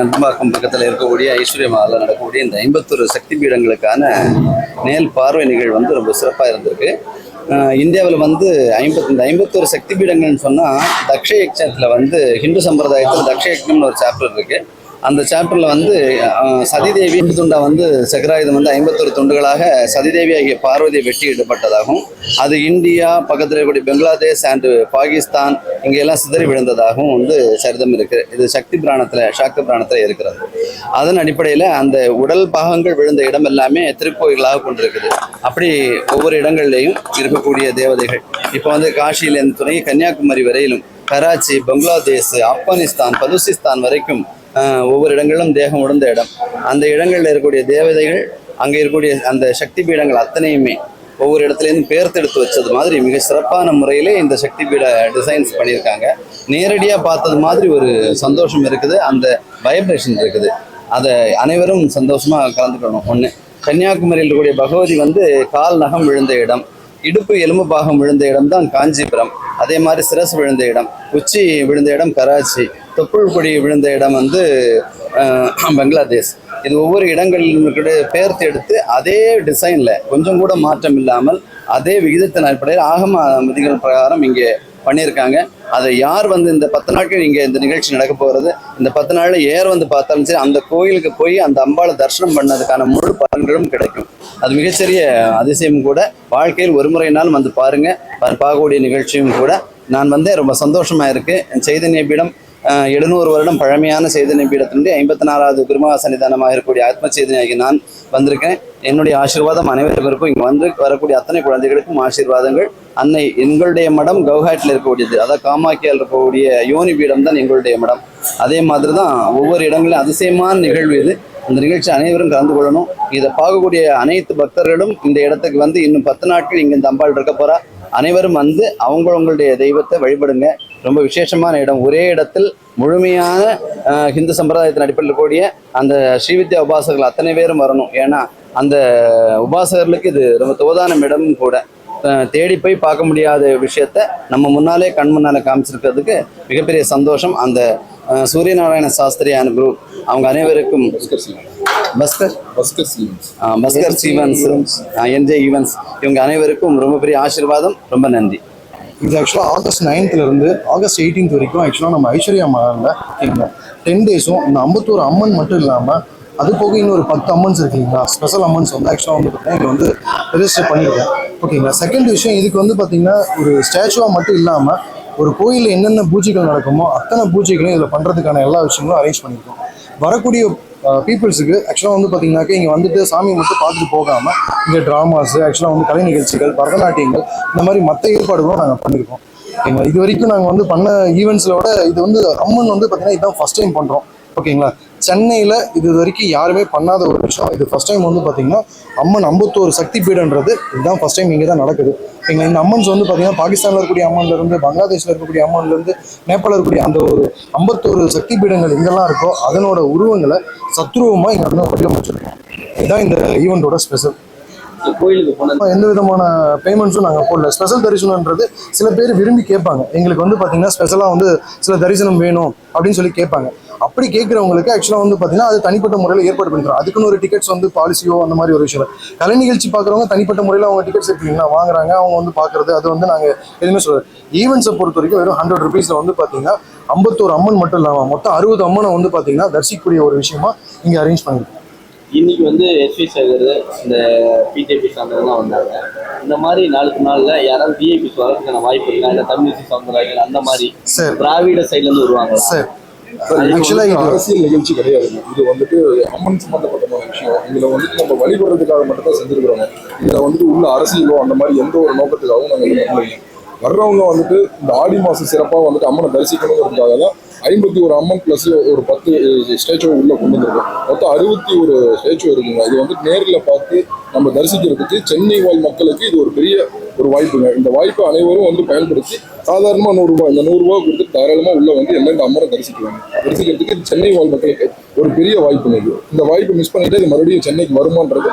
வடம்பழனி அன்பம்பாக்கம் பக்கத்தில் இருக்கக்கூடிய ஐஸ்வர்ய மகாலில் நடக்கக்கூடிய இந்த ஐம்பத்தொரு சக்தி பீடங்களுக்கான நேல் பார்வை நிகழ்வு வந்து ரொம்ப சிறப்பாக இருந்திருக்கு. இந்தியாவில் வந்து ஐம்பத்தி இந்த ஐம்பத்தொரு சக்தி பீடங்கள்னு சொன்னால் தக்ஷ யக்ஷத்தில் வந்து ஹிந்து சம்பிரதாயத்தில் தக்ஷ யக்ஞம்னு ஒரு சாப்டர் இருக்குது அந்த சாப்டரில் வந்து சதிதேவி துண்டா வந்து சக்கராயுதம் வந்து ஐம்பத்தொரு துண்டுகளாக சதிதேவி ஆகிய பார்வதியை வெட்டி இடப்பட்டதாகவும் அது இந்தியா பக்கத்தில் இருக்கக்கூடிய பெங்களாதேஷ் அண்டு பாகிஸ்தான் இங்கெல்லாம் சிதறி விழுந்ததாகவும் வந்து சரிதம் இருக்குது இது சக்தி பிராணத்தில் சாக்த பிராணத்தில் இருக்கிறது. அதன் அடிப்படையில் அந்த உடல் பாகங்கள் விழுந்த இடம் எல்லாமே திருக்கோயில்களாக கொண்டிருக்குது. அப்படி ஒவ்வொரு இடங்கள்லையும் இருக்கக்கூடிய தேவதைகள். இப்போ வந்து காஷியிலேருந்து தொடங்கி கன்னியாகுமரி வரையிலும் கராச்சி பங்களாதேஷ் ஆப்கானிஸ்தான் பலுசிஸ்தான் வரைக்கும் ஒவ்வொரு இடங்களிலும் தேகம் உடந்த இடம். அந்த இடங்களில் இருக்கக்கூடிய தேவதைகள் அங்கே இருக்கக்கூடிய அந்த சக்தி பீடங்கள் அத்தனையுமே ஒவ்வொரு இடத்துலேருந்து பேர்த்தெடுத்து வச்சது மாதிரி மிக சிறப்பான முறையிலே இந்த சக்தி பீட டிசைன்ஸ் பண்ணியிருக்காங்க. நேரடியாக பார்த்தது மாதிரி ஒரு சந்தோஷம் இருக்குது அந்த வைப்ரேஷன் இருக்குது. அதை அனைவரும் சந்தோஷமாக கலந்துக்கணும். ஒன்று கன்னியாகுமரியில் இருக்கக்கூடிய பகவதி வந்து கால் நகம் விழுந்த இடம் இடுப்பு எலும்பு பாகம் விழுந்த இடம் தான் காஞ்சிபுரம். அதே மாதிரி சிரசு விழுந்த இடம் உச்சி விழுந்த இடம் கராச்சி தொப்புள்கொடி விழுந்த இடம் வந்து பங்களாதேஷ். இது ஒவ்வொரு இடங்களிலும் இருக்கிற பெயர்த்து எடுத்து அதே டிசைனில் கொஞ்சம் கூட மாற்றம் இல்லாமல் அதே விகிதத்தின் அடிப்படையில் ஆகம விதிகள் பிரகாரம் இங்கே பண்ணியிருக்காங்க. அதை யார் வந்து இந்த பத்து நாட்கள் இங்கே இந்த நிகழ்ச்சி நடக்க போகிறது? இந்த பத்து நாளில் ஏர் வந்து பார்த்தாலும் சரி அந்த கோயிலுக்கு போய் அந்த அம்பாளை தரிசனம் பண்ணதுக்கான முழு பலன்களும் கிடைக்கும். அது மிகச்சிறிய அதிசயம் கூட. வாழ்க்கையில் ஒரு முறையினாலும் வந்து பாருங்கள் பார்க்கக்கூடிய நிகழ்ச்சியும் கூட. நான் வந்து ரொம்ப சந்தோஷமாக இருக்குது சைதன்ய பீடம் எழுநூறு வருடம் பழமையான சைதன்ய பீடத்தினுடைய ஐம்பத்தி நாலாவது குருமகா சன்னிதானமாக இருக்கக்கூடிய ஆத்ம சேதனையாகி நான் வந்திருக்கேன். என்னுடைய ஆசீர்வாதம் அனைவருக்கும் இங்கே வந்து வரக்கூடிய அத்தனை குழந்தைகளுக்கும் ஆசீர்வாதங்கள். அன்னை எங்களுடைய மடம் கவுஹாட்டில் இருக்கக்கூடியது. அதாவது காமாக்கியால் இருக்கக்கூடிய யோனி பீடம் தான் எங்களுடைய மடம். அதே மாதிரி தான் ஒவ்வொரு இடங்களிலும் அதிசயமான நிகழ்வு இது. இந்த நிகழ்ச்சி அனைவரும் கலந்து கொள்ளணும். இதை பார்க்கக்கூடிய அனைத்து பக்தர்களும் இந்த இடத்துக்கு வந்து இன்னும் பத்து நாட்கள் இங்கே இந்த அம்பாள் இருக்க போகிறா அனைவரும் வந்து அவங்களுடைய தெய்வத்தை வழிபடுங்க. ரொம்ப விசேஷமான இடம். ஒரே இடத்தில் முழுமையான ஹிந்து சம்பிரதாயத்தின் அடிப்படையில் கூடிய அந்த ஸ்ரீவித்யா உபாசகர்கள் அத்தனை பேரும் வரணும். ஏன்னா அந்த உபாசகர்களுக்கு இது ரொம்ப தோதானம் இடமும் கூட. தேடி போய் பார்க்க முடியாத விஷயத்த நம்ம முன்னாலே கண் முன்னாலே காமிச்சிருக்கிறதுக்கு மிகப்பெரிய சந்தோஷம். அந்த அஹ், சூரியநாராயண சாஸ்திரியான குரூப் அவங்க அனைவருக்கும் பஸ்கர் பஸ்கர்? சீவன்ஸ். என்ஜே ஈவன்ஸ் இவங்க அனைவருக்கும் ரொம்ப பெரிய ஆசீர்வாதம் ரொம்ப நன்றி. இது ஆக்சுவலாக ஆகஸ்ட் நைன்த்துலேருந்து ஆகஸ்ட் எயிட்டீன்த் வரைக்கும் ஆக்சுவலாக நம்ம ஐஸ்வர்யா மகாலில் ஓகேங்களா டென் டேஸும் இந்த ஐம்பத்தோரு அம்மன் மட்டும் இல்லாமல் அது போக இன்னொரு பத்து அம்மன்ஸ் இருக்குங்களா? ஸ்பெஷல் அம்மன்ஸ் வந்து ஆக்சுவலாக வந்து பார்த்தீங்கன்னா இங்கே வந்து ரெஜிஸ்டர் பண்ணியிருக்கேன் ஓகேங்களா செகண்ட் விஷயம் இதுக்கு வந்து பார்த்தீங்கன்னா ஒரு ஸ்டாச்சுவாக மட்டும் இல்லாமல் ஒரு கோயிலில் என்னென்ன பூஜைகள் நடக்குமோ அத்தனை பூஜைகளையும் இதில் பண்ணுறதுக்கான எல்லா விஷயங்களும் அரேஞ்ச் பண்ணியிருக்கோம் வரக்கூடிய பீப்புள்ஸுக்கு ஆக்சுவலாக வந்து பார்த்தீங்கன்னாக்கா இங்கே வந்துட்டு சாமி மட்டும் பார்த்துட்டு போகாமல் இங்கே ட்ராமாஸ் ஆக்சுவலாக வந்து கலை நிகழ்ச்சிகள் பரதநாட்டியங்கள் இந்த மாதிரி மற்ற ஏற்பாடுகளும் நாங்கள் பண்ணியிருக்கோம் ஓகேங்களா இது வரைக்கும் நாங்கள் வந்து பண்ண ஈவெண்ட்ஸோட இது வந்து அம்மன் வந்து பார்த்தீங்கன்னா இதுதான் ஃபஸ்ட் டைம் பண்ணுறோம் ஓகேங்களா சென்னையில் இது வரைக்கும் யாருமே பண்ணாத ஒரு விஷயம். இது ஃபஸ்ட் டைம் வந்து பார்த்தீங்கன்னா அம்மன் ஐம்பத்தோரு சக்தி பீடன்றது இதுதான் ஃபஸ்ட் டைம் இங்கே தான் நடக்குது. எங்கள் இந்த அம்மன்ஸ் வந்து பார்த்தீங்கன்னா பாகிஸ்தானில் இருக்கக்கூடிய அம்மன்லேருந்து பங்களாதேஷில் இருக்கக்கூடிய அம்மன்லேருந்து நேபாளில் இருக்கக்கூடிய அந்த ஒரு ஐம்பத்தோரு சக்தி பீடங்கள் எங்கெல்லாம் இருக்கோ அதனோட உருவங்களை சத்ருவமாக இங்கே வந்து வடிவமைச்சிருக்கோம் இதுதான் இந்த ஈவெண்ட்டோட ஸ்பெஷல் கோயிலுக்கு போனது. எந்த விதமான பேமெண்ட்ஸும் நாங்கள் போடல. ஸ்பெஷல் தரிசனம்ன்றது சில பேர் விரும்பி கேட்பாங்க. எங்களுக்கு வந்து பார்த்தீங்கன்னா ஸ்பெஷலாக வந்து சில தரிசனம் வேணும் அப்படின்னு சொல்லி கேட்பாங்க. அப்படி கேட்குறவங்களுக்கு ஆக்சுவலாக வந்து பார்த்தீங்கன்னா அது தனிப்பட்ட முறையில் ஏற்பாடு பண்ணிக்கிறோம். அதுக்குன்னு ஒரு டிக்கெட்ஸ் வந்து பாலிசியோ அந்த மாதிரி ஒரு விஷயம் கலை நிகழ்ச்சி பார்க்குறவங்க தனிப்பட்ட முறையில் அவங்க டிக்கெட்ஸ் எடுத்தீங்கன்னா வாங்குறாங்க அவங்க வந்து பார்க்குறது அது வந்து நாங்கள் எதுவுமே சொல்ல ஈவெண்ட்ஸை பொறுத்த வரைக்கும் வெறும் ஹண்ட்ரட் ருபீஸில் வந்து பார்த்தீங்கன்னா ஐம்பத்தோரு அம்மன் மட்டும் இல்லாமல் மொத்தம் அறுபது அம்மனை வந்து பார்த்தீங்கன்னா தரிசிக்கக்கூடிய ஒரு விஷயமா இங்கே அரேஞ்ச் பண்ணியிருக்கோம் இன்னைக்கு வந்து எஸ்வி சேகர் இந்த பிஜேபி சார்ந்தவங்கலாம் வந்தாங்க. இந்த மாதிரி நாளுக்கு நாள்ல யாராவது விஐபி வரதுக்கான வாய்ப்பு இருக்கா? இல்லை தமிழிசை சமுதாயங்கள் அந்த மாதிரி. திராவிட சைட்ல இருந்து வருவாங்க சார் ஆக்சுவலாக இது அரசியல் நிகழ்ச்சி கிடையாதுங்க இது வந்துட்டு அம்மன் சம்பந்தப்பட்டமான விஷயம். இதுல வந்துட்டு நம்ம வழிபடுறதுக்காக மட்டும் தான் செஞ்சிருக்கிறோங்க இதுல வந்துட்டு உள்ள அரசியலோ அந்த மாதிரி எந்த ஒரு நோக்கத்துக்காகவும் நாங்கள் வர்றவங்க வந்துட்டு இந்த ஆடி மாதம் சிறப்பாக வந்துட்டு அம்மனை தரிசிக்கணுங்கிறதுக்காக தான் ஐம்பத்தி ஒரு அம்மன் ப்ளஸ் ஒரு பத்து ஸ்டேச்சுவை உள்ளே கொண்டு வந்திருக்கோம். மொத்தம் அறுபத்தி ஒரு ஸ்டேச்சு இருக்குங்க. இது வந்து நேரில் பார்த்து நம்ம தரிசிக்கிறதுக்கு சென்னை வாழ் மக்களுக்கு இது ஒரு பெரிய ஒரு வாய்ப்புங்க. இந்த வாய்ப்பை அனைவரும் வந்து பயன்படுத்தி சாதாரணமாக நூறுரூவா இந்த நூறுரூவா கொடுத்து தாராளமாக உள்ளே வந்து எந்தெந்த அம்மனை தரிசிக்கிறாங்க தரிசிக்கிறதுக்கு இது சென்னை வாழ் மக்களுக்கு ஒரு பெரிய வாய்ப்புங்க இது. இந்த வாய்ப்பை மிஸ் பண்ணிட்டு இது மறுபடியும் சென்னைக்கு வருமான்றது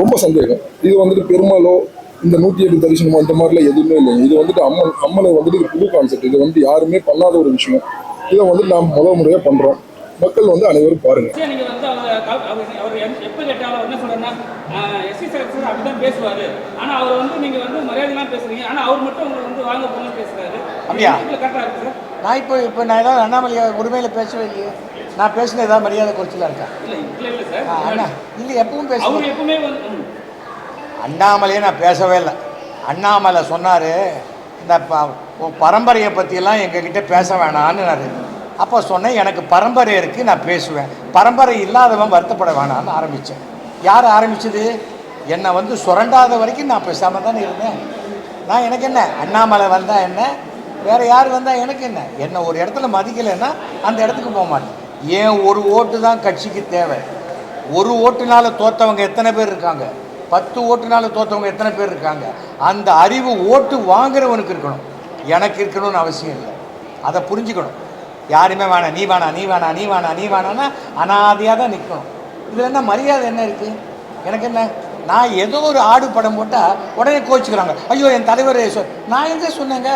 ரொம்ப சந்தேகம். இது வந்துட்டு பெருமாளோ இந்த நூற்றி எட்டு தரிசனமோ இந்த மாதிரிலாம் எதுவுமே இல்லைங்க இது வந்துட்டு அம்மன் அம்மனை வந்துட்டு இது புது கான்செப்ட் இது வந்து யாருமே பண்ணாத ஒரு விஷயம். இதை வந்து நாம் முதல் முறையாக பண்ணுறோம் மக்கள் வந்து அனைவரும் பாருங்க. சரி, நீங்க வந்து அவர் அவர் அவர் எப்போ கேட்டாலும் அவர் என்ன சொல்றாருன்னா எஸ்சி சார் அப்படிதான் பேசுவாரு. ஆனா அவர் வந்து நீங்க வந்து மரியாதைலாம் பேசுறீங்க. ஆனா அவர் மட்டும் உங்களை வந்து வாங்க போங்க பேசுறாரு. அப்படியா? கரெக்டா இருக்கு சார்? நான் இப்போ இப்போ நான் ஏதாவது அண்ணாமலை உரிமையில் பேசவே இல்லையே. நான் பேசின ஏதாவது மரியாதை குறைச்சலாக இருக்கேன் இல்ல இல்ல இல்ல சார். ஆ, அண்ணா இல்லை எப்பவும் பேசுவேன் எப்பவுமே வந்து ம். அண்ணாமலையே நான் பேசவே இல்லை. அண்ணாமலை சொன்னார் இந்த ப பரம்பரையை பற்றியெல்லாம் எங்ககிட்ட பேச வேணான்னு அப்போ சொன்னேன் எனக்கு பரம்பரை இருக்குது நான் பேசுவேன். பரம்பரை இல்லாதவன் வருத்தப்பட வேணாம்னு ஆரம்பித்தேன் யார் ஆரம்பித்தது என்னை வந்து சுரண்டாத வரைக்கும் நான் பேசாமல் தானே இருந்தேன். நான் எனக்கு என்ன? அண்ணாமலை வந்தால் என்ன? வேறு யார் வந்தால் எனக்கு என்ன? என்ன ஒரு இடத்துல மதிக்கலைன்னா அந்த இடத்துக்கு போக மாட்டேன். ஏன் ஒரு ஓட்டு தான் கட்சிக்கு தேவை? ஒரு ஓட்டுனால தோற்றவங்க எத்தனை பேர் இருக்காங்க? பத்து ஓட்டுனால தோற்றவங்க எத்தனை பேர் இருக்காங்க? அந்த அறிவு ஓட்டு வாங்குறவனுக்கு இருக்கணும். எனக்கு இருக்கணும்னு அவசியம் இல்லை. அதை புரிஞ்சுக்கணும். யாருமே வேணாம் நீ வேணா நீ வேணாம் நீ வேணா நீ வேணான்னா அனாதையாக தான் நிற்கணும். இதில் என்ன மரியாதை என்ன இருக்குது எனக்கு என்ன? நான் ஏதோ ஒரு ஆடு படம் போட்டால் உடனே கோச்சிக்கிறாங்க. ஐயோ என் தலைவர் சொ- நான் எங்கே சொன்னேங்க?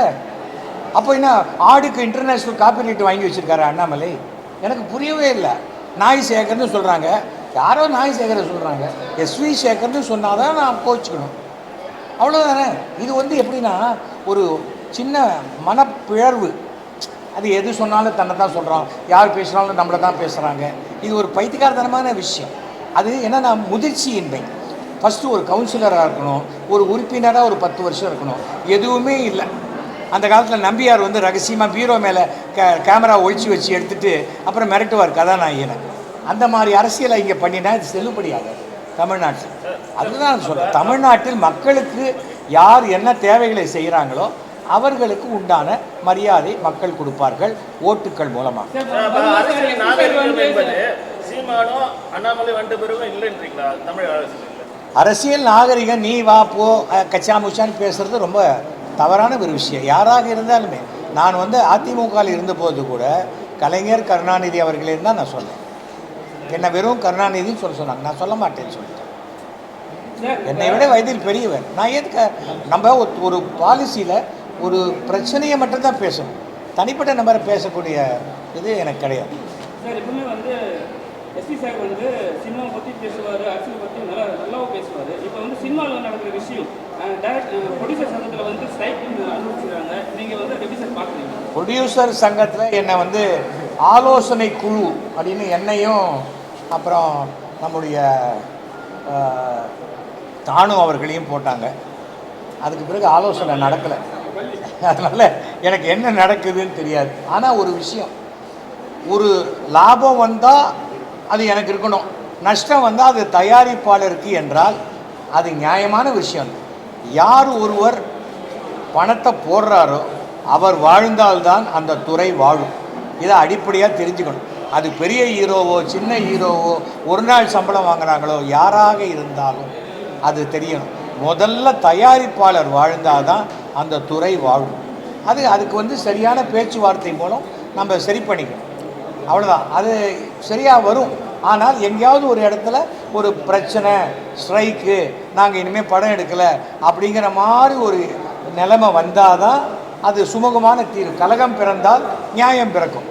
அப்போ என்ன ஆடுக்கு இன்டர்நேஷ்னல் காப்பிரைட் வாங்கி வச்சிருக்காரு அண்ணாமலை? எனக்கு புரியவே இல்லை. நாய் சேகர்னு சொல்கிறாங்க யாரோ நாய் சேகரை சொல்கிறாங்க எஸ்வி சேகர்னு சொன்னால் தான் நான் கோச்சிக்கணும். அவ்வளோதானே இது வந்து எப்படின்னா ஒரு சின்ன மனப்பிழர்வு. அது எது சொன்னாலும் தன்னை தான் சொல்கிறான் யார் பேசினாலும் நம்மளை தான் பேசுகிறாங்க இது ஒரு பைத்தியக்காரத்தனமான விஷயம். அது என்னென்னா முதிர்ச்சியின்மை. ஃபஸ்ட்டு ஒரு கவுன்சிலராக இருக்கணும். ஒரு உறுப்பினராக ஒரு பத்து வருஷம் இருக்கணும். எதுவுமே இல்லை. அந்த காலத்தில் நம்பியார் வந்து ரகசியமாக பீரோ மேலே கே கேமரா ஒழிச்சு வச்சு எடுத்துகிட்டு அப்புறம் மிரட்டுவார் கதாநாயகனை. அந்த மாதிரி அரசியலை இங்கே பண்ணினா இது செல்லுபடியாகாது. தமிழ்நாட்டில். அதுதான் நான் சொல்கிறேன் தமிழ்நாட்டில் மக்களுக்கு யார் என்ன தேவைகளை செய்கிறாங்களோ அவர்களுக்கு உண்டான மரியாதை மக்கள் கொடுப்பார்கள் ஓட்டுக்கள் மூலமாக அரசியல் நாகரிகம் வந்து என்பது சீமானும் அண்ணாமலை வந்த பிறகும் இல்லைன்றீங்களா? தமிழ் அரசியல் அரசியல் நாகரிகம் நீ வா போ கச்சா முச்சான்னு பேசுறது ரொம்ப தவறான ஒரு விஷயம். யாராக இருந்தாலுமே நான் வந்து அதிமுகவில் இருந்தபோது கூட கலைஞர் கருணாநிதி அவர்களே தான் நான் சொன்னேன். என்னை வெறும் கருணாநிதின்னு சொல்ல சொன்னாங்க. நான் சொல்ல மாட்டேன்னு சொல்லிட்டேன். என்னை விட வயதில் பெரியவர். நான் எதுக்கு? நம்ம ஒரு- பாலிசியில் ஒரு பிரச்சனையை மட்டும்தான் பேசணும். தனிப்பட்ட நபரை பேசக்கூடிய இது எனக்கு கிடையாது. சார் எப்பவுமே வந்து எஸ்பி சார் வந்து சினிமா பற்றி பேசுவார் அரசியல் பற்றி நல்லா நல்லாவும் பேசுவார். இப்போ வந்து சினிமாவில் நடக்கிற விஷயம் டேரக்ட் ப்ரொடியூசர் சங்கத்தில் வந்து ஸ்ட்ரைக் அனுபவிச்சுருக்காங்க நீங்கள் வந்து எப்படி சார் பார்க்குறீங்க ப்ரொடியூசர் சங்கத்தில் என்னை வந்து ஆலோசனை குழு அப்படின்னு என்னையும் அப்புறம் நம்முடைய தானு அவர்களையும் போட்டாங்க. அதுக்கு பிறகு ஆலோசனை நடக்கலை. அதனால் எனக்கு என்ன நடக்குதுன்னு தெரியாது. ஆனால் ஒரு விஷயம் ஒரு லாபம் வந்தால் அது எனக்கு இருக்கணும். நஷ்டம் வந்தால் அது தயாரிப்பாளருக்கு என்றால் அது நியாயமான விஷயம். யார் ஒருவர் பணத்தை போடுறாரோ அவர் வாழ்ந்தால்தான் அந்த துறை வாழும். இதை அடிப்படையாக தெரிஞ்சுக்கணும். அது பெரிய ஹீரோவோ சின்ன ஹீரோவோ ஒரு நாள் சம்பளம் வாங்குறாங்களோ யாராக இருந்தாலும் அது தெரியணும். முதல்ல தயாரிப்பாளர் வாழ்ந்தால் தான் அந்த துறை வாழும். அது அதுக்கு வந்து சரியான பேச்சுவார்த்தை மூலம் நம்ம சரி பண்ணிக்கணும். அவ்வளோதான் அது சரியாக வரும். ஆனால் எங்கேயாவது ஒரு இடத்துல ஒரு பிரச்சனை ஸ்ட்ரைக்கு நாங்கள் இனிமேல் படம் எடுக்கலை அப்படிங்கிற மாதிரி ஒரு நிலைமை வந்தால் தான் அது சுமூகமான தீர்வு. கலகம் பிறந்தால் நியாயம் பிறக்கும்.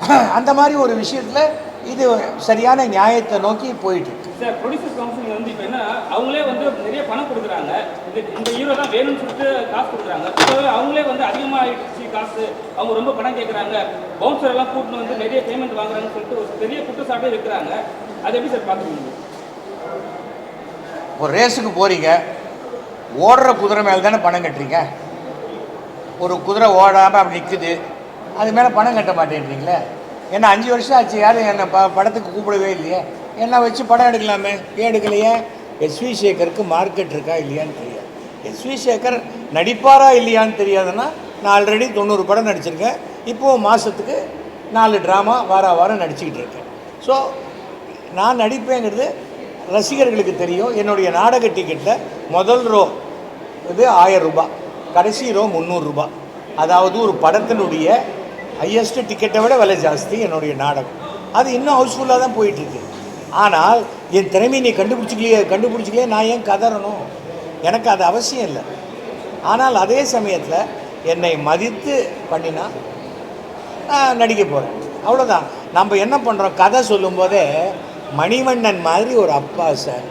அந்த மாதிரி ஒரு விஷயத்தில் இது சரியான நியாயத்தை நோக்கி போயிட்டு இருக்கு. சார் ப்ரொடியூசர் கவுன்சில் வந்து இப்போ என்ன அவங்களே வந்து நிறைய பணம் கொடுக்குறாங்க. இது இந்த ஹீரோ தான் வேணும்னு சொல்லிட்டு காசு கொடுக்குறாங்க. அவங்களே வந்து அதிகமாக ஆயிடுச்சு காசு. அவங்க ரொம்ப பணம் கேட்குறாங்க பவுன்சர் எல்லாம் கூட்டின்னு வந்து நிறைய பேமெண்ட் வாங்குறாங்கன்னு சொல்லிட்டு ஒரு பெரிய குற்றச்சாட்டே இருக்கிறாங்க. அது எப்படி சார் பார்க்குறீங்க ஒரு ரேஸுக்கு போகிறீங்க ஓடுற குதிரை மேலே தானே பணம் கட்டுறீங்க? ஒரு குதிரை ஓடாமல் அப்படி நிற்குது அது மேலே பணம் கட்ட மாட்டேன்றீங்களே? என்ன அஞ்சு வருஷம் ஆச்சு யாரும் என்னை ப படத்துக்கு கூப்பிடவே இல்லையே? என்ன வச்சு படம் எடுக்கலாமே? ஏன் எடுக்கலையே? எஸ்வி சேகருக்கு மார்க்கெட் இருக்கா இல்லையான்னு தெரியாது. எஸ்வி சேகர் நடிப்பாரா இல்லையான்னு தெரியாதுன்னா நான் ஆல்ரெடி தொண்ணூறு படம் நடிச்சிருக்கேன். இப்போது மாதத்துக்கு நாலு ட்ராமா வார வாரம் நடிச்சுக்கிட்டு இருக்கேன். ஸோ நான் நடிப்பேங்கிறது ரசிகர்களுக்கு தெரியும். என்னுடைய நாடக டிக்கெட்டில் முதல் ரோ இது ஆயிரம் ரூபாய். கடைசி ரோ முந்நூறுரூபா அதாவது ஒரு படத்தினுடைய ஹையஸ்ட் டிக்கெட்டை விட விலை ஜாஸ்தி என்னுடைய நாடகம். அது இன்னும் ஹவுஸ்ஃபுல்லாக தான் போயிட்டுருக்கு. ஆனால் என் திறமையை நீ கண்டுபிடிச்சிக்கலையே கண்டுபிடிச்சிக்கலையே நான் ஏன் கதறணும்? எனக்கு அது அவசியம் இல்லை. ஆனால் அதே சமயத்தில் என்னை மதித்து பண்ணினா நான் நடிக்க போகிறேன் அவ்வளோதான் நம்ம என்ன பண்ணுறோம் கதை சொல்லும்போதே மணிவண்ணன் மாதிரி ஒரு அப்பா சார்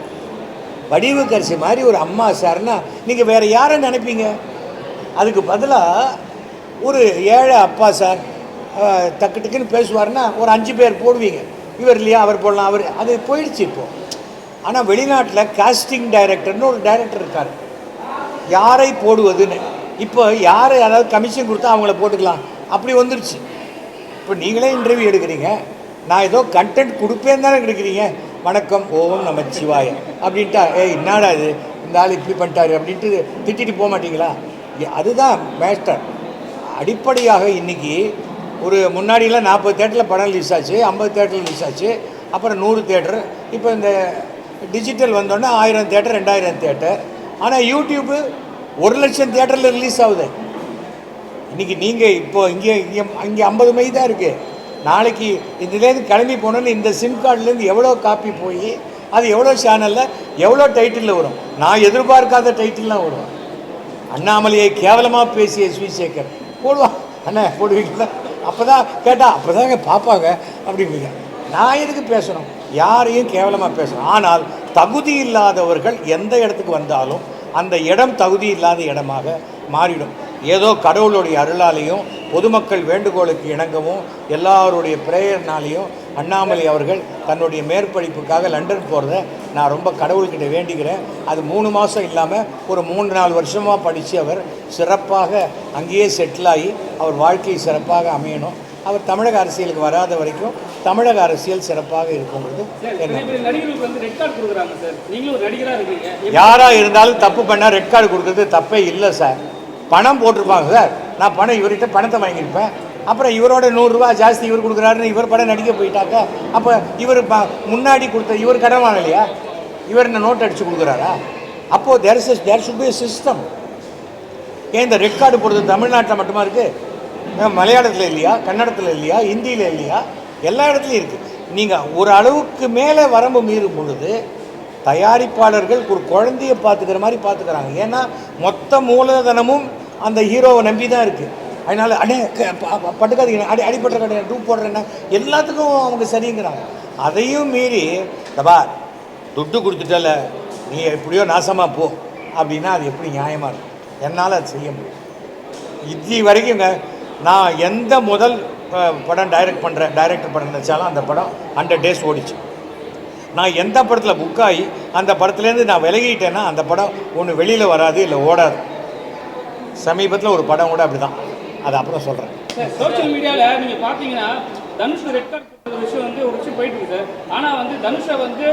வடிவுக்கரிசி மாதிரி ஒரு அம்மா சார்னா நீங்கள் வேறு யாரை நினைப்பீங்க? அதுக்கு பதிலாக ஒரு ஏழை அப்பா சார் டக்கு டக்குன்னு பேசுவார்னா ஒரு அஞ்சு பேர் போடுவீங்க. இவர் இல்லையா அவர் போடலாம் அவர் அது போயிடுச்சு இப்போது ஆனால் வெளிநாட்டில் காஸ்டிங் டைரக்டர்னு ஒரு டைரக்டர் இருக்கார். யாரை போடுவதுன்னு. இப்போ யாரை அதாவது கமிஷன் கொடுத்தா அவங்கள போட்டுக்கலாம். அப்படி வந்துருச்சு. இப்போ நீங்களே இன்டர்வியூ எடுக்கிறீங்க. நான் ஏதோ கண்டென்ட் கொடுப்பேன் தானே எடுக்கிறீங்க. வணக்கம் ஓம் நம்ம சிவாய. அப்படின்ட்டா ஏய் என்னடா இது? இந்த ஆள் இப்படி பண்ணிட்டாரு. அப்படின்ட்டு திட்டிட்டு போக மாட்டீங்களா? அதுதான் மேஸ்டர் அடிப்படையாக இன்னைக்கு ஒரு முன்னாடியெலாம் நாற்பது தேட்டரில் படம் ரிலீஸ் ஆச்சு ஐம்பது தேட்டரில் ரிலீஸ் ஆச்சு அப்புறம் நூறு தேட்டர் இப்போ இந்த டிஜிட்டல் வந்தோடனே ஆயிரம் தேட்டர் ரெண்டாயிரம் தேட்டர் ஆனால் யூடியூப்பு ஒரு லட்சம் தேட்டரில் ரிலீஸ் ஆகுது. இன்னைக்கு நீங்கள் இப்போ இங்கே இங்கே இங்கே ஐம்பது மை தான் இருக்குது நாளைக்கு இதுலேருந்து கிளம்பி போனோன்னு இந்த சிம் கார்டுலேருந்து எவ்வளோ காப்பி போய் அது எவ்வளோ சேனலில் எவ்வளோ டைட்டிலில் வரும்? நான் எதிர்பார்க்காத டைட்டில்லாம் வரும். அண்ணாமலையை கேவலமாக பேசிய எஸ் போடுவான் அண்ணா போடுவீங்களா? அப்போ தான் கேட்டால் அப்போ தாங்க பார்ப்பாங்க அப்படிங்கிறீங்க நான் எதுக்கு பேசணும்? யாரையும் கேவலமாக பேசணும். ஆனால் தகுதி இல்லாதவர்கள் எந்த இடத்துக்கு வந்தாலும் அந்த இடம் தகுதி இல்லாத இடமாக மாறிடும். ஏதோ கடவுளுடைய அருளாலையும் பொதுமக்கள் வேண்டுகோளுக்கு இணங்கவும் எல்லாருடைய பிரேயர்னாலையும் அண்ணாமலை அவர்கள் தன்னுடைய மேற்படிப்புக்காக லண்டன் போகிறத நான் ரொம்ப கடவுள்கிட்ட வேண்டிக்கிறேன். அது மூணு மாதம் இல்லாமல் ஒரு மூணு நாலு வருஷமாக படித்து அவர் சிறப்பாக அங்கேயே செட்டில் ஆகி அவர் வாழ்க்கை சிறப்பாக அமையணும். அவர் தமிழக அரசியலுக்கு வராத வரைக்கும் தமிழக அரசியல் சிறப்பாக இருக்குங்கிறது என்ன யாராக இருந்தாலும் தப்பு பண்ணால் ரெட் கார்டு கொடுக்குறது தப்பே இல்லை சார். பணம் போட்டிருப்பாங்க சார். நான் பணம் இவர்கிட்ட பணத்தை வாங்கியிருப்பேன். அப்புறம் இவரோட நூறுரூவா ஜாஸ்தி இவர் கொடுக்குறாருன்னு இவர் படம் நடிக்க போயிட்டாக்க அப்போ இவர் ப முன்னாடி கொடுத்த இவர் கடன் வாங்கலையா? இவர் என்ன நோட் அடித்து கொடுக்குறாரா? அப்போது there is there should be system ஏன் இந்த ரெட் கார்டு போடுறது தமிழ்நாட்டில் மட்டுமா இருக்குது மலையாளத்தில் இல்லையா? கன்னடத்தில் இல்லையா? ஹிந்தியில் இல்லையா? எல்லா இடத்துலையும் இருக்குது நீங்கள் ஒரு அளவுக்கு மேலே வரம்பு மீறும் பொழுது தயாரிப்பாளர்கள் ஒரு குழந்தைய பார்த்துக்கிற மாதிரி பார்த்துக்கிறாங்க. ஏன்னா மொத்த மூலதனமும் அந்த ஹீரோவை நம்பி தான் இருக்குது அதனால் அடே பட்டுக்காதீங்க அடி அடிப்பட்ட கடை டூ போடுறேன்னா எல்லாத்துக்கும் அவங்க சரிங்கிறாங்க. அதையும் மீறி தபா துட்டு கொடுத்துட்டல நீ எப்படியோ நாசமாக போ அப்படின்னா அது எப்படி நியாயமாக இருக்கும்? என்னால் அது செய்ய முடியும். இது வரைக்குங்க நான் எந்த முதல் படம் டைரக்ட் பண்ணுறேன் டைரக்டர் படம் நினச்சாலும் அந்த படம் ஹண்ட்ரட் டேஸ் ஓடிச்சு. நான் எந்த படத்தில் புக் ஆகி அந்த படத்துலேருந்து நான் விலகிட்டேன்னா அந்த படம் ஒன்று வெளியில் வராது இல்லை ஓடாது. சமீபத்தில் ஒரு படம் கூட அப்படி தான் அது அப்புறம் சொல்கிறேன் சோஷியல் மீடியாவில் நீங்கள் பார்த்தீங்கன்னா தனுஷ் ரெட் கார்டு விஷயம் வந்து ஒரு விஷயம் போயிட்டு இருக்கு சார். ஆனால் வந்து தனுஷை வந்து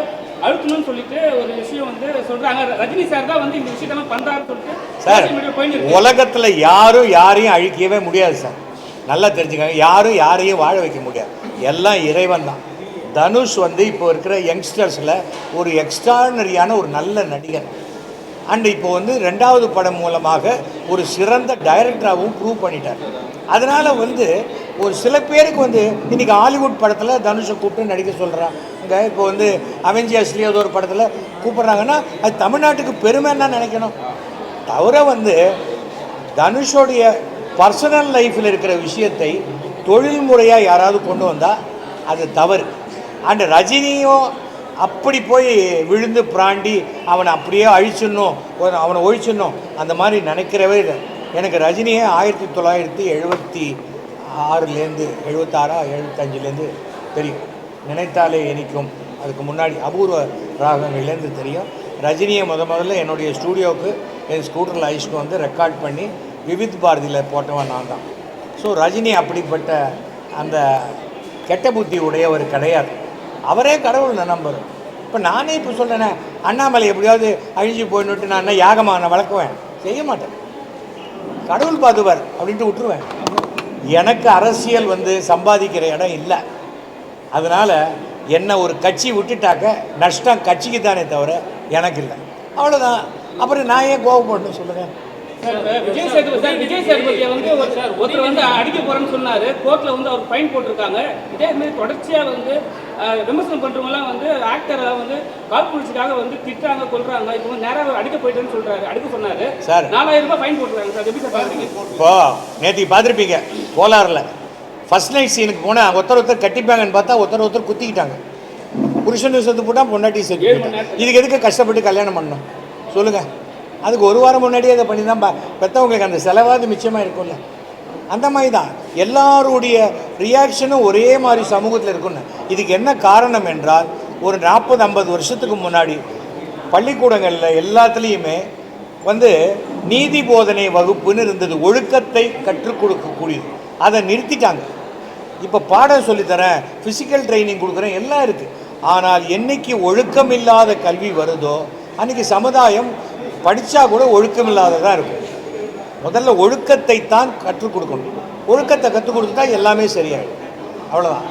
அழுத்தணும்னு சொல்லிட்டு ஒரு விஷயம் வந்து சொல்கிறாங்க ரஜினி சார் தான் வந்து இந்த விஷயத்தெல்லாம் பண்ணுறாருன்னு சொல்லிட்டு சார் உலகத்தில் யாரும் யாரையும் அழிக்கவே முடியாது சார். நல்லா தெரிஞ்சுக்கங்க யாரும் யாரையும் வாழ வைக்க முடியாது. எல்லாம் இறைவன் தான் தனுஷ் வந்து இப்போ இருக்கிற யங்ஸ்டர்ஸில் ஒரு எக்ஸ்ட்ரானரியான ஒரு நல்ல நடிகர். அண்ட் இப்போ வந்து ரெண்டாவது படம் மூலமாக ஒரு சிறந்த டைரக்டராகவும் ப்ரூவ் பண்ணிட்டார். அதனால் வந்து ஒரு சில பேருக்கு வந்து இன்றைக்கி ஹாலிவுட் படத்தில் தனுஷை கூப்பிட்டு நடிக்க சொல்கிறாங்க இப்போ வந்து அவெஞ்சர்ஸ்லேயே ஏதோ ஒரு படத்தில் கூப்பிட்றாங்கன்னா அது தமிழ்நாட்டுக்கு பெருமைன்னா நினைக்கணும்? தவிர வந்து தனுஷோடைய பர்சனல் லைஃப்பில் இருக்கிற விஷயத்தை தொழில் முறையாக யாராவது கொண்டு வந்தால் அது தவறு. அண்ட் ரஜினியும் அப்படி போய் விழுந்து பிராண்டி அவனை அப்படியே அழிச்சிடணும் ஒரு- அவனை ஒழிச்சிடணும் அந்த மாதிரி நினைக்கிறவே இல்லை. எனக்கு ரஜினியே ஆயிரத்தி தொள்ளாயிரத்தி எழுபத்தி ஆறுலேருந்து எழுபத்தாறா எழுபத்தஞ்சிலேருந்து தெரியும். நினைத்தாலே இனிக்கும் அதுக்கு முன்னாடி அபூர்வ ராகங்கள்லேருந்து தெரியும். ரஜினியை முத முதல்ல என்னுடைய ஸ்டூடியோவுக்கு என் ஸ்கூட்டரில் அழிச்சிட்டு வந்து ரெக்கார்ட் பண்ணி விவித் பாரதியில் போட்டவன் நான் தான். ஸோ ரஜினி அப்படிப்பட்ட அந்த கெட்ட புத்தி உடையவர் கிடையாது. அவரே கடவுள் நான் நம்புறேன். இப்போ நானே இப்போ சொல்கிறேனே அண்ணாமலை எப்படியாவது அழிஞ்சு போயிட்டு நான் என்ன யாகமாக நான் வளர்க்குவேன்? செய்ய மாட்டேன். கடவுள் பாதுவார் அப்படின்ட்டு விட்டுருவேன். எனக்கு அரசியல் வந்து சம்பாதிக்கிற இடம் இல்லை. அதனால் என்னை ஒரு கட்சி விட்டுட்டாக்க நஷ்டம் கட்சிக்கு தானே தவிர எனக்கு இல்லை. அவ்வளோதான் அப்புறம் நான் ஏன் கோவப்படணும் சொல்லுங்கள் விஜய் சேதுபதி சார் விஜய் சேதுபதியை வந்து ஒரு சார் ஒருத்தர் வந்து அடிக்க போறேன்னு சொன்னாரு. கோர்ட்ல வந்து அவர் ஃபைன் போட்டிருக்காங்க. இதே மாதிரி தொடர்ச்சியா வந்து விமர்சனம் பண்றவங்கலாம் வந்து ஆக்டரை வந்து காழ்ப்புணர்ச்சிக்காக வந்து திட்டுறாங்க கொல்றாங்க. இப்போ வந்து நேரா அடிக்க போயிட்டேன்னு சொல்றாரு. அடிக்க சொன்னாரு. சார். நாலாயிரம் ரூபாய் ஃபைன் போட்டுருக்காங்க சார். எப்படி சார் பாக்குறீங்க? இப்போ நேற்றுக்கு பார்த்துருப்பீங்க கோலாரில் ஃபர்ஸ்ட் நைட் சீனுக்கு போனால் ஒருத்தர் ஒருத்தர் கட்டிப்பாங்கன்னு பார்த்தா ஒருத்தர் ஒருத்தர் குத்திக்கிட்டாங்க. புருஷன் செத்து போட்டால் பொண்டாட்டி செத்து. இதுக்கு எதுக்கு கஷ்டப்பட்டு கல்யாணம் பண்ணணும்? சொல்லுங்கள் அதுக்கு ஒரு வாரம் முன்னாடியே அதை பண்ணி தான் பெற்றவங்களுக்கு அந்த செலவாவது மிச்சமாக இருக்கும்ல. அந்த மாதிரி தான் எல்லாருடைய ரியாக்ஷனும் ஒரே மாதிரி சமூகத்தில் இருக்கும்னு. இதுக்கு என்ன காரணம் என்றால் ஒரு நாற்பது ஐம்பது வருஷத்துக்கு முன்னாடி பள்ளிக்கூடங்களில் எல்லாத்துலேயுமே வந்து நீதி போதனை வகுப்புன்னு இருந்தது. ஒழுக்கத்தை கற்றுக் கொடுக்கக்கூடியது. அதை நிறுத்திட்டாங்க. இப்போ பாடம் சொல்லித்தரேன் ஃபிசிக்கல் ட்ரைனிங் கொடுக்குறேன் எல்லாம் இருக்குது ஆனால் என்னைக்கு ஒழுக்கம் இல்லாத கல்வி வருதோ அன்றைக்கி சமுதாயம் படித்தா கூட ஒழுக்கம் இல்லாததாக இருக்கும். முதல்ல ஒழுக்கத்தை தான் கற்றுக் கொடுக்கணும். ஒழுக்கத்தை கற்றுக் கொடுத்துட்டா எல்லாமே சரியாயிடும். அவ்வளோதான்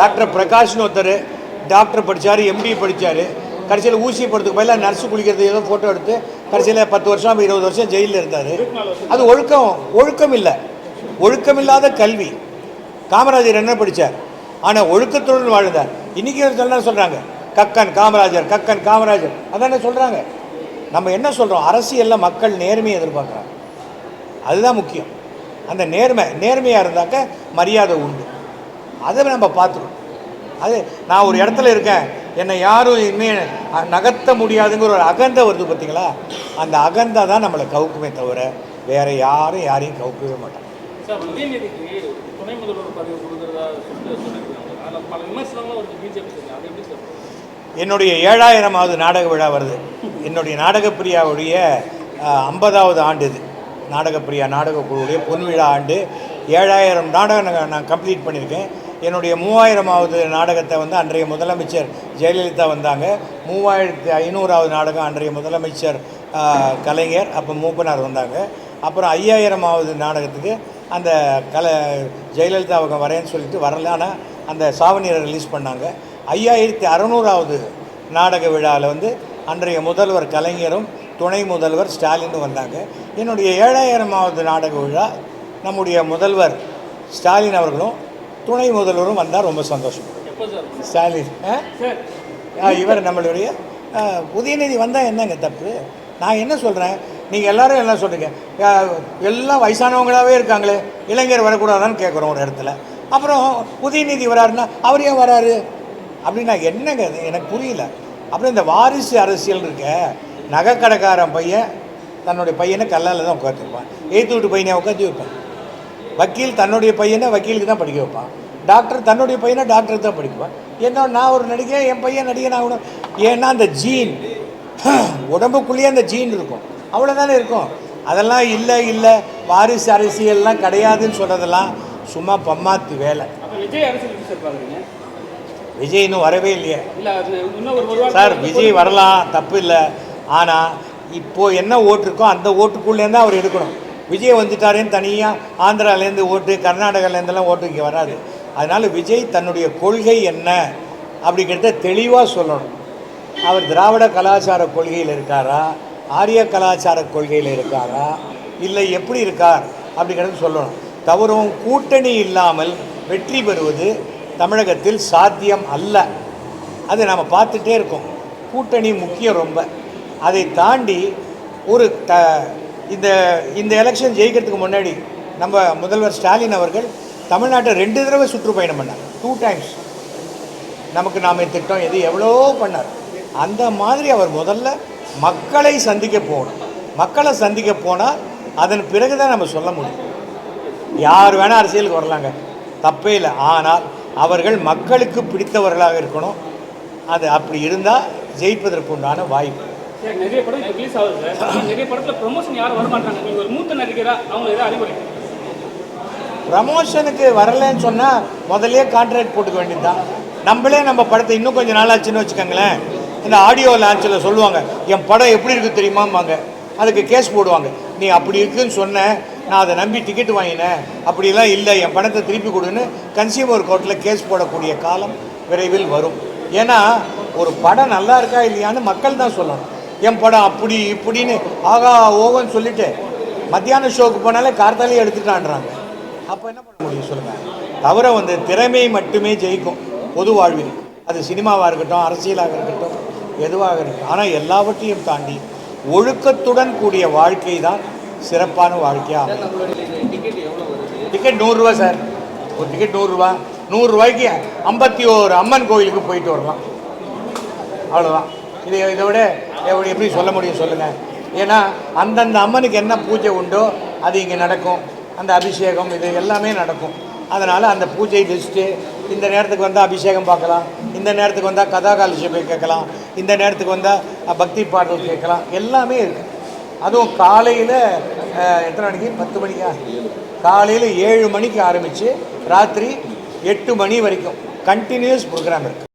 டாக்டர் பிரகாஷ்னு ஒருத்தர் டாக்டர் படித்தார் எம்பிஏ படித்தார் கடைசியில் ஊசி போடுறதுக்கு பதிலாக நர்ஸு குளிக்கிறது ஏதோ ஃபோட்டோ எடுத்து கடைசியில் பத்து வருஷம் இருபது வருஷம் ஜெயிலில் இருந்தார். அது ஒழுக்கம் ஒழுக்கம் இல்லை. ஒழுக்கமில்லாத கல்வி. காமராஜர் என்ன படித்தார் ஆனால் ஒழுக்கத்துடன் வாழ்ந்தார். இன்றைக்கி சொன்னால் சொல்கிறாங்க கக்கன் காமராஜர் கக்கன் காமராஜர். அதானே சொல்கிறாங்க நம்ம என்ன சொல்கிறோம் அரசியலில் மக்கள் நேர்மையை எதிர்பார்க்குறாங்க. அதுதான் முக்கியம். அந்த நேர்மை நேர்மையாக இருந்தாக்க மரியாதை உண்டு. அதை நம்ம பார்த்துக்கணும். அது நான் ஒரு இடத்துல இருக்கேன். என்னை யாரும் இனிமேல் நகர்த்த முடியாதுங்கிற ஒரு அகந்தை வருது பார்த்தீங்களா? அந்த அகந்தை தான் நம்மளை கவுக்குமே தவிர வேறு யாரும் யாரையும் கவுக்கவே மாட்டாங்க. துணை முதல்வர் பதவி கொடுக்குறதா பல விமர்சனங்களும் வருது. பிஜேபி அது எப்படி சார்? என்னுடைய ஏழாயிரமாவது நாடக விழா வருது. என்னுடைய நாடகப்பிரியாவுடைய ஐம்பதாவது ஆண்டு இது. நாடகப்பிரியா நாடகக்குழுவுடைய பொன் விழா ஆண்டு ஏழாயிரம் நாடகம் நான் கம்ப்ளீட் பண்ணியிருக்கேன். என்னுடைய மூவாயிரமாவது நாடகத்தை வந்து அன்றைய முதலமைச்சர் ஜெயலலிதா வந்தாங்க. மூவாயிரத்து ஐநூறாவது நாடகம் அன்றைய முதலமைச்சர் கலைஞர் அப்போ மூப்பனார் வந்தாங்க. அப்புறம் ஐயாயிரமாவது நாடகத்துக்கு அந்த கல ஜெயலலிதா அவங்க வரேன்னு சொல்லிட்டு வரல. ஆனால் அந்த சாவணியரை ரிலீஸ் பண்ணாங்க. ஐயாயிரத்தி அறநூறாவது நாடக விழாவில் வந்து அன்றைய முதல்வர் கலைஞரும் துணை முதல்வர் ஸ்டாலினும் வந்தாங்க. என்னுடைய ஏழாயிரமாவது நாடக விழா நம்முடைய முதல்வர் ஸ்டாலின் அவர்களும் துணை முதல்வரும் வந்தால் ரொம்ப சந்தோஷம். ஸ்டாலின் இவர் நம்மளுடைய உதயநிதி வந்தால் என்னங்க தப்பு? நான் என்ன சொல்கிறேன் நீங்கள் எல்லாரும் என்ன சொல்கிறீங்க எல்லாம் வயசானவங்களாவே இருக்காங்களே இளைஞர் வரக்கூடாதான்னு கேட்குறோம் ஒரு இடத்துல. அப்புறம் உதயநிதி வராருன்னா அவர் ஏன் வராரு? அப்படின்னா என்னங்க அது எனக்கு புரியல. அப்புறம் இந்த வாரிசு அரசியல் இருக்க நகைக்கடைக்காரன் பையன் தன்னுடைய பையனை கல்லால் தான் உட்காந்துருப்பான் எய்த்து வீட்டு பையனை உட்காந்து வைப்பான். வக்கீல் தன்னுடைய பையனை வக்கீலுக்கு தான் படிக்க வைப்பான். டாக்டர் தன்னுடைய பையனை டாக்டருக்கு தான் படிக்குவான் என்ன நான் ஒரு நடிகை என் பையன் நடிகன் ஆகணும். ஏன்னா அந்த ஜீன் உடம்புக்குள்ளேயே அந்த ஜீன் இருக்கும். அவ்வளோதானே இருக்கும். அதெல்லாம் இல்லை இல்லை. வாரிசு அரசியல்லாம் கிடையாதுன்னு சொல்கிறதெல்லாம் சும்மா பம்மாத்து வேலை. விஜய் அரசியல் விஜய் இன்னும் வரவே இல்லையே. சார் விஜய் வரலாம் தப்பு இல்லை. ஆனால் இப்போது என்ன ஓட்டு இருக்கோ அந்த ஓட்டுக்குள்ளேருந்து அவர் எடுக்கணும். விஜய் வந்துட்டாரேன்னு தனியாக ஆந்திராலேருந்து ஓட்டு கர்நாடகாலேருந்துலாம் ஓட்டு இங்கே வராது. அதனால் விஜய் தன்னுடைய கொள்கை என்ன அப்படிங்கிறத தெளிவாக சொல்லணும். அவர் திராவிட கலாச்சார கொள்கையில் இருக்காரா? ஆரிய கலாச்சார கொள்கையில் இருக்காரா? இல்லை எப்படி இருக்கார் அப்படிங்கிறது சொல்லணும். தவறும் கூட்டணி இல்லாமல் வெற்றி பெறுவது தமிழகத்தில் சாத்தியம் அல்ல. அது நம்ம பார்த்துட்டே இருக்கோம். கூட்டணி முக்கியம் ரொம்ப. அதை தாண்டி ஒரு த இந்த இந்த எலெக்ஷன் ஜெயிக்கிறதுக்கு முன்னாடி நம்ம முதல்வர் ஸ்டாலின் அவர்கள் தமிழ்நாட்டை ரெண்டு தடவை சுற்றுப்பயணம் பண்ணார். டூ டைம்ஸ் நமக்கு நாம திட்டம் எது எவ்வளோ பண்ணார். அந்த மாதிரி அவர் முதல்ல மக்களை சந்திக்க போகணும். மக்களை சந்திக்க போனால் அதன் பிறகு தான் நம்ம சொல்ல முடியும். யார் வேணால் அரசியலுக்கு வரலாங்க. தப்பே இல்லை. ஆனால் அவர்கள் மக்களுக்கு பிடித்தவர்களாக இருக்கணும். அது அப்படி இருந்தால் ஜெயிப்பதற்கு உண்டான வாய்ப்பு. நிறைய படம் இப்போ ரிலீஸ் ஆகுது சார். நிறைய படத்தில் ப்ரொமோஷன் யாரும் வர மாட்டாங்க நீங்கள் ஒரு மூத்த நடிகரா அவங்க ஏதாவது அறிவுரை? ப்ரமோஷனுக்கு வரலைன்னு சொன்னால் முதல்லயே கான்ட்ராக்ட் போட்டுக்க வேண்டியது தான் நம்மளே நம்ம படத்தை இன்னும் கொஞ்சம் நாளாச்சுன்னு வச்சுக்கோங்களேன். இந்த ஆடியோ லான்ச்சில் சொல்லுவாங்க என் படம் எப்படி இருக்குது தெரியுமாம்பாங்க. அதுக்கு கேஸ் போடுவாங்க. நீ அப்படி இருக்குன்னு சொன்ன நான் அதை நம்பி டிக்கெட் வாங்கினேன். அப்படிலாம் இல்லை. என் பணத்தை திருப்பி கொடுன்னு கன்சியூமர் கோர்ட்டில் கேஸ் போடக்கூடிய காலம் விரைவில் வரும். ஏன்னா ஒரு படம் நல்லா இருக்கா இல்லையான்னு மக்கள் தான் சொல்லணும். என் படம் அப்படி இப்படின்னு ஆகா ஓகோன்னு சொல்லிட்டு மத்தியான ஷோக்கு போனாலே கார்த்தாலே எடுத்துட்டான்றாங்க. அப்போ என்ன பண்ண முடியும் சொல்லுங்கள் தவிர வந்து திறமை மட்டுமே ஜெயிக்கும். பொது வாழ்வில். அது சினிமாவாக இருக்கட்டும் அரசியலாக இருக்கட்டும் எதுவாக இருக்கட்டும். ஆனால் எல்லாவற்றையும் தாண்டி ஒழுக்கத்துடன் கூடிய வாழ்க்கை தான் சிறப்பான வாழ்க்கையாக டிக்கெட் நூறுரூவா சார். ஒரு டிக்கெட் நூறுரூவா. நூறுரூவாய்க்கு ஐம்பத்தி ஓரு அம்மன் கோயிலுக்கு போயிட்டு வரலாம். அவ்வளோதான் இது இதை விட எப்படி எப்படி சொல்ல முடியும் சொல்லுங்கள் ஏன்னா அந்தந்த அம்மனுக்கு என்ன பூஜை உண்டோ அது இங்கே நடக்கும். அந்த அபிஷேகம் இது எல்லாமே நடக்கும். அதனால் அந்த பூஜை லிஸ்ட்டு இந்த நேரத்துக்கு வந்தால் அபிஷேகம் பார்க்கலாம். இந்த நேரத்துக்கு வந்தால் கதாகாலட்சேபம் கேட்கலாம். இந்த நேரத்துக்கு வந்தால் பக்தி பாடல் கேட்கலாம். எல்லாமே இருக்குது அதுவும் காலையில் எத்தனை மணிக்கு? பத்து மணிக்கா? காலையில் ஏழு மணிக்கு ஆரம்பித்து ராத்திரி எட்டு மணி வரைக்கும் கண்டினியூஸ் ப்ரோக்ராம் இருக்குது